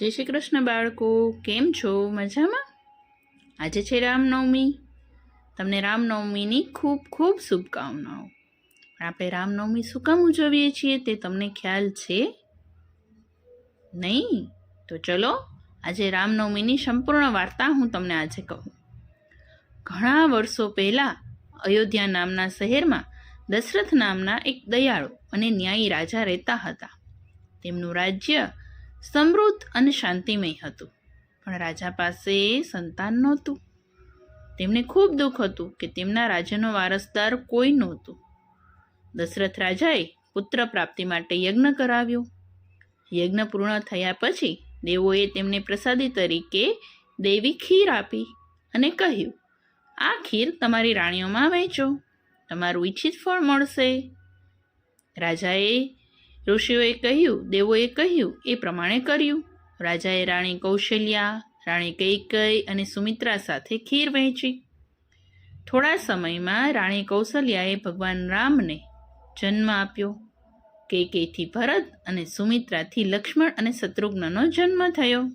જય શ્રી કૃષ્ણ બાળકો, કેમ છો? મજામાં? આજે છે રામનવમી. તમને રામનવમીની ખૂબ ખૂબ શુભકામનાઓ. આપણે રામનવમી શું કામ ઉજવીએ છીએ તે તમને ખ્યાલ છે? નહીં? તો ચલો, આજે રામનવમીની સંપૂર્ણ વાર્તા હું તમને આજે કહું. ઘણા વર્ષો પહેલાં અયોધ્યા નામના શહેરમાં દશરથ નામના એક દયાળુ અને ન્યાયી રાજા રહેતા હતા. તેમનું રાજ્ય સમૃદ્ધ અને શાંતિમય હતું. પણ રાજા પાસે સંતાન નહોતું. તેમને ખૂબ દુઃખ હતું કે તેમના રાજ્યનો વારસદાર કોઈ નહોતું. દશરથ રાજાએ પુત્ર પ્રાપ્તિ માટે યજ્ઞ કરાવ્યો. યજ્ઞ પૂર્ણ થયા પછી દેવોએ તેમને પ્રસાદી તરીકે દેવી ખીર આપી અને કહ્યું, આ ખીર તમારી રાણીઓમાં વહેંચો. તમારું ઈચ્છિત ફળ મળશે. રાજાએ ઋષિઓએ કહ્યું, દેવોએ કહ્યું, એ પ્રમાણે કર્યું. રાજાએ રાણી કૌશલ્યા, રાણી કૈકઈ અને સુમિત્રા સાથે ખીર વહેંચી. થોડા સમયમાં રાણી કૌશલ્યાએ ભગવાન રામને જન્મ આપ્યો. કૈકેયીથી ભરત અને સુમિત્રાથી લક્ષ્મણ અને શત્રુઘ્નનો જન્મ થયો.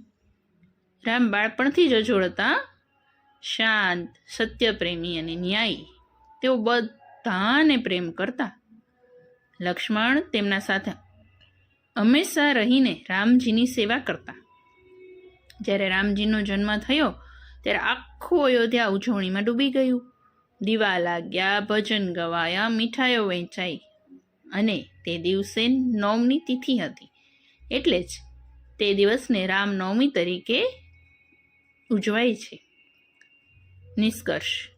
રામ બાળપણથી જ અજોડ હતા. શાંત, સત્યપ્રેમી અને ન્યાયી. તેઓ બધાને પ્રેમ કરતા લક્ષ્મણ તેમના સાથે હંમેશા રહીને રામજીની સેવા કરતા. જ્યારે રામજીનો જન્મ થયો, ત્યારે આખું અયોધ્યા ઉજવણીમાં ડૂબી ગયું. દીવા લાગ્યા, ભજન ગવાયા, મીઠાઈઓ વહેંચાઈ અને તે દિવસે નવમી તિથિ હતી. એટલે જ તે દિવસને રામનવમી તરીકે ઉજવાય છે. નિષ્કર્ષ.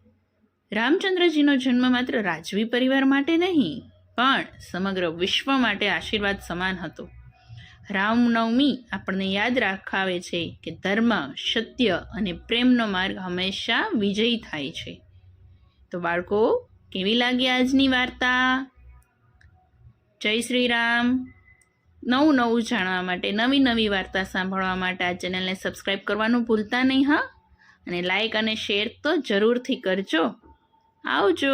રામચંદ્રજીનો જન્મ માત્ર રાજવી પરિવાર માટે નહીં પણ સમગ્ર વિશ્વ માટે આશીર્વાદ સમાન હતો. રામનવમી આપણને યાદ રાખાવે છે કે ધર્મ, સત્ય અને પ્રેમનો માર્ગ હંમેશા વિજયી થાય છે. તો બાળકો, કેવી લાગી આજની વાર્તા? જય શ્રી રામ. નવું નવું જાણવા માટે, નવી નવી વાર્તા સાંભળવા માટે આ ચેનલને સબસ્ક્રાઈબ કરવાનું ભૂલતા નહીં, હા? અને લાઈક અને શેર તો જરૂરથી કરજો. આવજો.